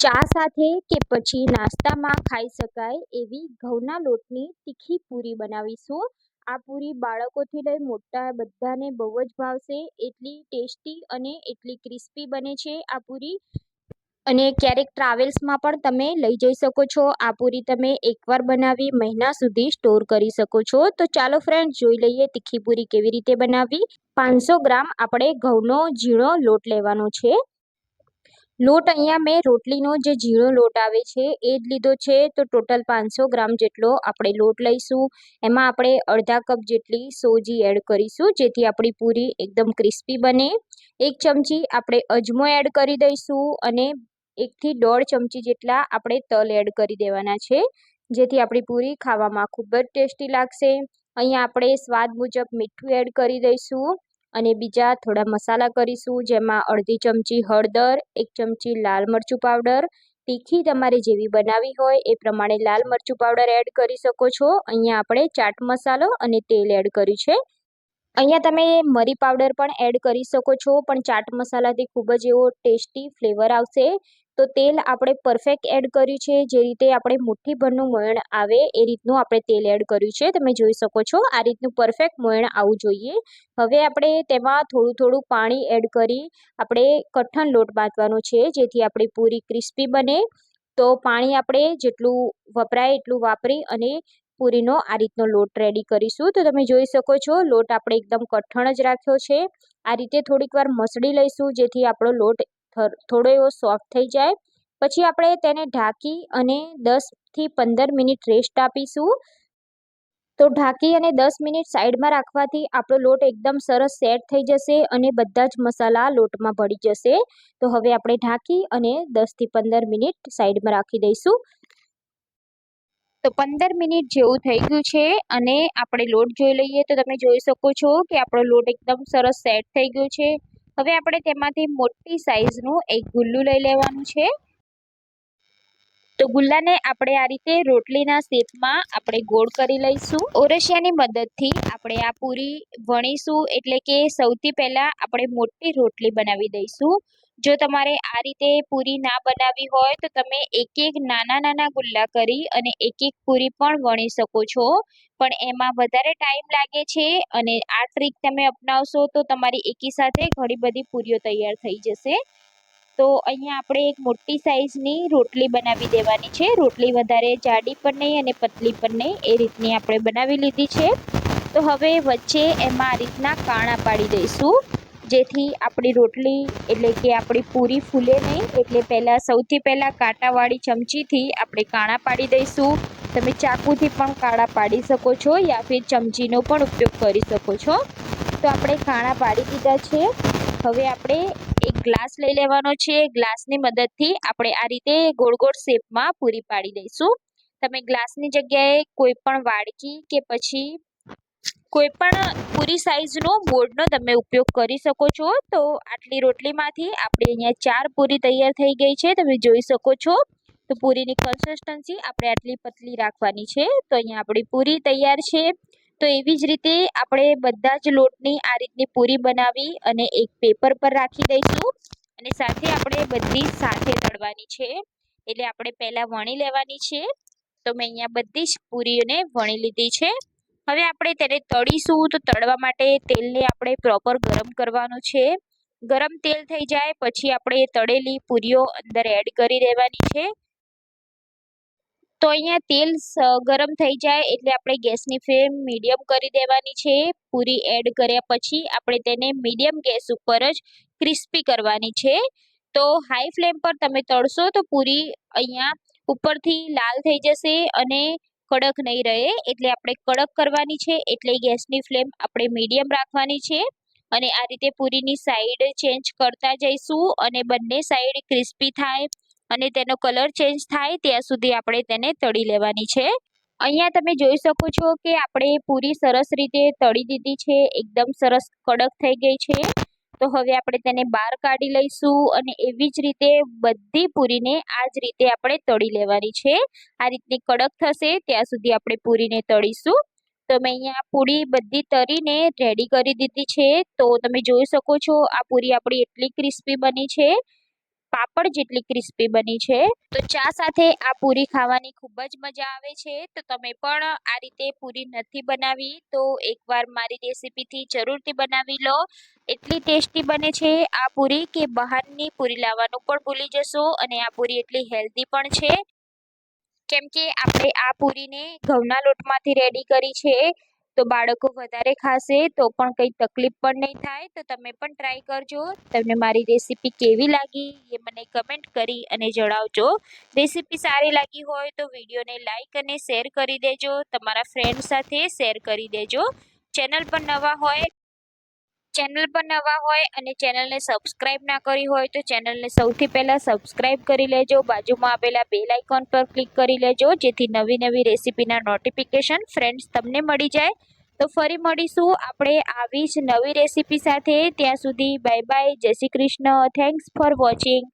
ચા સાથે કે પછી નાસ્તામાં ખાઈ શકાય એવી ઘઉંના લોટની તીખી પૂરી બનાવીશું. આ પૂરી બાળકોથી લઈ મોટા બધાને બહુ જ ભાવશે. એટલી ટેસ્ટી અને એટલી ક્રિસ્પી બને છે આ પૂરી. અને ક્યારેક ટ્રાવેલ્સમાં પણ તમે લઈ જઈ શકો છો. આ પૂરી તમે એકવાર બનાવી મહિના સુધી સ્ટોર કરી શકો છો. તો ચાલો ફ્રેન્ડ જોઈ લઈએ તીખી પૂરી કેવી રીતે બનાવવી. પાંચસો ગ્રામ આપણે ઘઉંનો ઝીણો લોટ લેવાનો છે. લોટ અહીંયા મેં રોટલીનો જે ઝીણો લોટ આવે છે, એ જ લીધો છે. તો ટોટલ પાંચસો ગ્રામ જેટલો આપણે લોટ લઈશું. એમાં આપણે અડધા કપ જેટલી સોજી એડ કરીશું, જેથી આપણી પૂરી એકદમ ક્રિસ્પી બને. એક ચમચી આપણે અજમો એડ કરી દઈશું અને એકથી દોઢ ચમચી જેટલા આપણે તલ એડ કરી દેવાના છે, જેથી આપણી પૂરી ખાવામાં ખૂબ જ ટેસ્ટી લાગશે. અહીંયા આપણે સ્વાદ મુજબ મીઠું એડ કરી દઈશું. અને બીજા થોડા મસાલા કરીશું, જેમાં અડધી ચમચી હળદર, એક ચમચી લાલ મરચું પાવડર. તીખી તમારે જેવી બનાવી હોય એ પ્રમાણે લાલ મરચું પાવડર એડ કરી શકો છો. અહીંયા આપણે ચાટ મસાલો અને તેલ એડ કર્યું છે. અહીંયા તમે મરી પાવડર પણ એડ કરી શકો છો, પણ ચાટ મસાલાથી ખૂબ જ એવો ટેસ્ટી ફ્લેવર આવશે. તો તેલ આપણે પરફેક્ટ એડ કર્યું છે. જે રીતે આપણે મુઠ્ઠીભરનું મોયણ આવે એ રીતનું આપણે તેલ એડ કર્યું છે. તમે જોઈ શકો છો આ રીતનું પરફેક્ટ મોયણ આવવું જોઈએ. હવે આપણે તેમાં થોડું થોડું પાણી એડ કરી આપણે કઠણ લોટ બાંધવાનો છે. જેથી આપણી પૂરી ક્રિસ્પી બને. તો પાણી આપણે જેટલું વપરાય એટલું વાપરી અને પૂરીનો આ રીતનો લોટ રેડી કરીશું. તો તમે જોઈ શકો છો લોટ આપણે એકદમ કઠણ જ રાખ્યો છે. આ રીતે થોડીક વાર મસળી લઈશું જેથી આપણો લોટ થોડો એવો સોફ્ટ થઈ જાય. પછી આપણે તેને ઢાંકી અને દસથી પંદર મિનિટ રેસ્ટ આપીશું. તો ઢાંકી અને દસ મિનિટ સાઈડમાં રાખવાથી આપણો લોટ એકદમ સરસ સેટ થઈ જશે અને બધા જ મસાલા લોટમાં ભળી જશે. તો હવે આપણે ઢાંકી અને દસથી પંદર મિનિટ સાઈડમાં રાખી દઈશું. તો પંદર મિનિટ જેવું થઈ ગયું છે અને આપણે લોટ જોઈ લઈએ તો તમે જોઈ શકો છો કે આપણો લોટ એકદમ સરસ સેટ થઈ ગયો છે. હવે આપણે તેમાંથી મોટી સાઈઝનું એક ગુલ્લું લઈ લેવાનું છે. તો ગુલ્લાને આપણે આ રીતે રોટલીના શેપમાં આપણે ગોળ કરી લઈશું. ઓરસિયાની મદદથી આપણે આ પૂરી વણીશું, એટલે કે સૌથી પહેલાં આપણે મોટી રોટલી બનાવી દઈશું. જો તમારે આ રીતે પૂરી ના બનાવી હોય, તો તમે એક એક નાના નાના ગુલ્લા કરી અને એક એક પૂરી પણ વણી શકો છો. પણ એમાં વધારે ટાઈમ લાગે છે અને આ ટ્રીક તમે અપનાવશો તો તમારી એકી સાથે ઘણી બધી પૂરીઓ તૈયાર થઈ જશે. તો અહીંયા આપણે એક મોટી સાઈઝની રોટલી બનાવી દેવાની છે. રોટલી વધારે જાડી પણ નહીં અને પતલી પણ નહીં. એ રીતની આપણે બનાવી લીધી છે. તો હવે વચ્ચે એમાં આ રીતના કાણા પાડી દઈશું, જેથી આપણી રોટલી એટલે કે આપણી પૂરી ફૂલે નહીં. એટલે પહેલાં સૌથી પહેલાં કાંટાવાળી ચમચીથી આપણે કાણા પાડી દઈશું. તમે ચાકુથી પણ કાળા પાડી શકો છો, યા ફિર ચમચીનો પણ ઉપયોગ કરી શકો છો. તો આપણે કાણા પાડી દીધા છે. હવે આપણે એક ગ્લાસ લઈ લેવાનો છે. ગ્લાસની મદદથી આપણે આ રીતે ગોળ ગોળ શેપમાં પૂરી પાડી દઈશું. તમે ગ્લાસની જગ્યાએ કોઈ પણ વાડકી કે પછી કોઈ પણ પૂરી સાઈઝનો બોર્ડનો તમે ઉપયોગ કરી શકો છો. તો આટલી રોટલીમાંથી આપણે અહીંયા ચાર પૂરી તૈયાર થઈ ગઈ છે. તમે જોઈ શકો છો. તો પૂરીની કન્સિસ્ટન્સી આપણે આટલી પતલી રાખવાની છે. તો અહીંયા આપણી પૂરી તૈયાર છે. તો એવી જ રીતે આપણે બધા જ લોટની આ રીતની પૂરી બનાવી અને એક પેપર પર રાખી દઈશું. અને સાથે આપણે બધી સાથે તળવાની છે. એટલે આપણે પહેલાં વણી લેવાની છે. તો મેં અહીંયા બધી જ પૂરીઓને વણી લીધી છે. હવે આપણે તેને તળીશું. તો તળવા માટે તેલને આપણે પ્રોપર ગરમ કરવાનું છે. ગરમ તેલ થઈ જાય. પછી આપણે તળેલી પૂરીઓ અંદર એડ કરી દેવાની છે. તો અહીંયા તેલ ગરમ થઈ જાય એટલે આપણે ગેસની ફ્લેમ મીડિયમ કરી દેવાની છે. પૂરી એડ કર્યા પછી આપણે તેને મીડિયમ ગેસ ઉપર જ ક્રિસ્પી કરવાની છે. તો હાઈ ફ્લેમ પર તમે તળશો તો પૂરી અહીંયા ઉપરથી લાલ થઈ જશે અને કડક નહીં રહે એટલે આપણે કડક કરવાની છે એટલે ગેસની ફ્લેમ આપણે મીડિયમ રાખવાની છે. અને આ રીતે પૂરીની સાઈડ ચેન્જ કરતા જઈશું અને બંને સાઈડ ક્રિસ્પી થાય. અને તેનો કલર ચેન્જ થાય ત્યાં સુધી આપણે તેને તળી લેવાની છે. અહીંયા તમે જોઈ શકો છો કે આપણે પૂરી સરસ રીતે તળી દીધી છે. એકદમ સરસ કડક થઈ ગઈ છે. તો હવે આપણે તેને બહાર કાઢી લઈશું અને એવી જ રીતે બધી પૂરીને આ જ રીતે આપણે તળી લેવાની છે. આ રીતની કડક થશે ત્યાં સુધી આપણે પૂરીને તળીશું. તો મેં અહીંયા પૂરી બધી તરીને રેડી કરી દીધી છે. તો તમે જોઈ શકો છો આ પૂરી આપણી એટલી ક્રિસ્પી બની છે. પાપડ જેટલી ક્રિસ્પી બની છે, તો ચા સાથે આ પૂરી ખાવાની ખૂબ જ મજા આવે છે. તો તમે પણ આ રીતે પૂરી નથી બનાવી, તો એકવાર મારી રેસીપીથી જરૂરથી બનાવી લો. એટલી ટેસ્ટી બને છે આ પૂરી કે બહારની પૂરી લાવવાનું પણ ભૂલી જશો અને આ પૂરી એટલી હેલ્ધી પણ છે. કેમ કે આપણે આ પૂરીને ઘઉંના લોટમાંથી રેડી કરી છે તો બાળકો વધારે ખાશે તો પણ કંઈ તકલીફ પણ નહીં થાય, તો તમે પણ ટ્રાય કરજો. તમને મારી રેસીપી કેવી લાગી એ મને કમેન્ટ કરી અને જણાવજો. રેસીપી સારી લાગી હોય તો વિડીયોને લાઈક અને શેર કરી દેજો. તમારા ફ્રેન્ડ સાથે શેર કરી દેજો. ચેનલ પર નવા હોય ચેનલ પર નવા હોય અને ચેનલને સબસ્ક્રાઇબ ના કરી હોય તો ચેનલને સૌથી પહેલાં સબસ્ક્રાઇબ કરી લેજો. બાજુમાં આપેલા બેલ આઇકોન પર ક્લિક કરી લેજો, જેથી નવી નવી રેસીપીના નોટિફિકેશન ફ્રેન્ડ્સ તમને મળી જાય. તો ફરી મળીશું. આપણે આવી જ નવી રેસીપી સાથે. ત્યાં સુધી bye bye Jai Shri Krishna. Thanks for watching